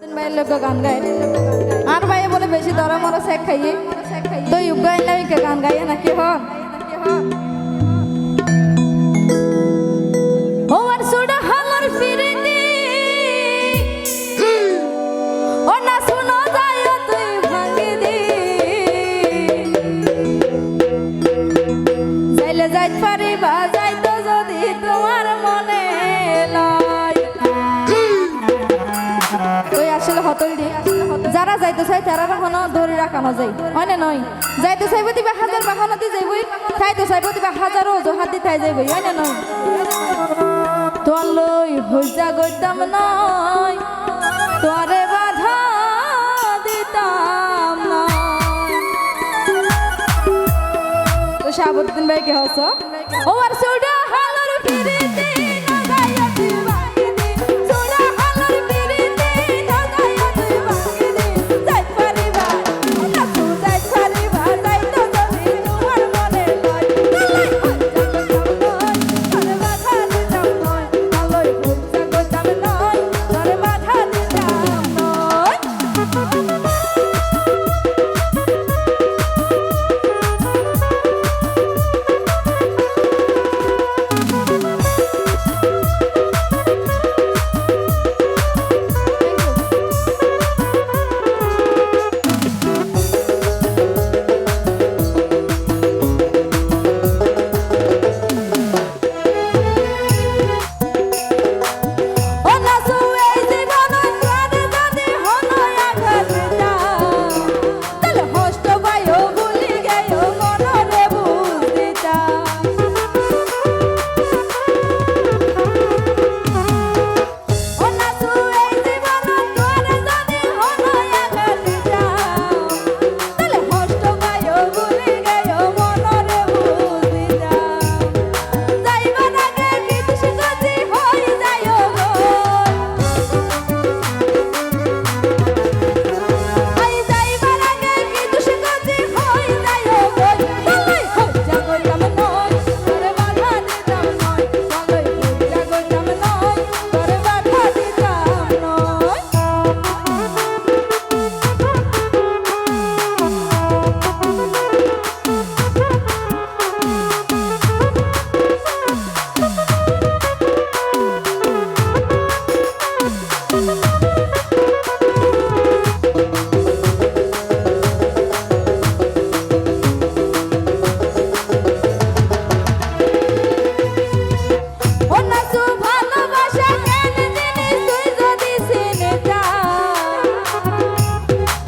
ভাইয়ের লোক গান গায় আর ভাই বলে বেশি দরা মরা শেখ খাইয়ে তো ইউগ গাই না গান গাইয়ে নাকি হন ও আর সুড়া হতল দি। যারা যাইতে চাই তারা এখনও ধরে রাখানো যায় হয় না নয়? যাইতে চাইব দিবা হাজার বাহানো দি যাইবই, খাইতে চাইব দিবা হাজারও অজুহাত দি থাই যাইবই, হয় না নয়? তোর লই হইজা গইতাম নয় তোরে বাধা দিতাম শাহাবুদ্দিন ভাই কে হস? ও আর সৌটা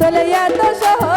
চলে এত সহ